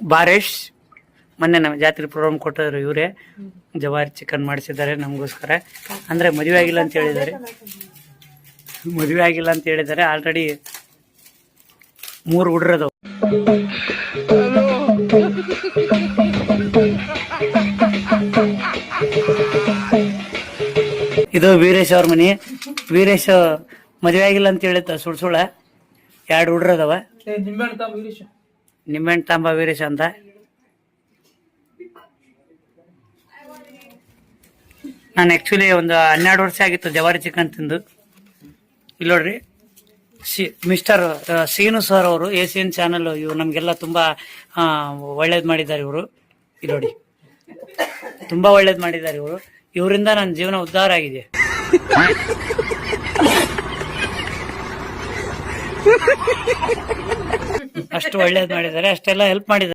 ಬಾರೇಶ್, ಮೊನ್ನೆ ನಮ್ಮ ಜಾತ್ರೆ ಪ್ರೋಗ್ರಾಮ್ ಕೊಟ್ಟಿದ್ರು ಇವರೇ. ಜವಾರಿ ಚಿಕನ್ ಮಾಡಿಸಿದ್ದಾರೆ ನಮಗೋಸ್ಕರ. ಅಂದರೆ ಮದುವೆ ಆಗಿಲ್ಲ ಅಂತ ಹೇಳಿದ್ದಾರೆ. ಮದುವೆ ಆಗಿಲ್ಲ ಅಂತ ಹೇಳಿದ್ದಾರೆ. ಆಲ್ರೆಡಿ ಮೂರು ಹುಡ್ರದವು ಇದು ವೀರೇಶ್ ಅವ್ರ ಮನಿ. ವೀರೇಶ್ ಮದುವೆ ಆಗಿಲ್ಲ ಅಂತ ಹೇಳಿದ್ದ ಸುಳ್ ಸುಳ ಎರಡು ಹುಡ್ರದವ ನಿಂಬೆಹಣ್ಣು ತಾಂಬ ವೀರೇಶ ಅಂತ ನಾನು ಆ್ಯಕ್ಚುಲಿ ಒಂದು ಹನ್ನೆರಡು ವರ್ಷ ಆಗಿತ್ತು ಜವಾರಿ ಚಿಕನ್ ತಿಂದು. ಇಲ್ಲಿ ನೋಡ್ರಿ, ಸಿ ಮಿಸ್ಟರ್ ಸೀನು ಸರ್ ಅವರು ಏಷಿಯನ್ ಚಾನಲ್ ಇವ್ರು, ನಮಗೆಲ್ಲ ತುಂಬ ಒಳ್ಳೇದು ಮಾಡಿದ್ದಾರೆ ಇವರು. ಇಲ್ಲಿ ನೋಡಿ, ತುಂಬ ಒಳ್ಳೇದು ಮಾಡಿದ್ದಾರೆ ಇವರು. ಇವರಿಂದ ನನ್ನ ಜೀವನ ಉದ್ಧಾರ ಆಗಿದೆ. ಅಷ್ಟು ಒಳ್ಳೇದು ಮಾಡಿದ್ದಾರೆ ಅಷ್ಟೆಲ್ಲ ಹೆಲ್ಪ್ ಮಾಡಿದ್ದಾರೆ.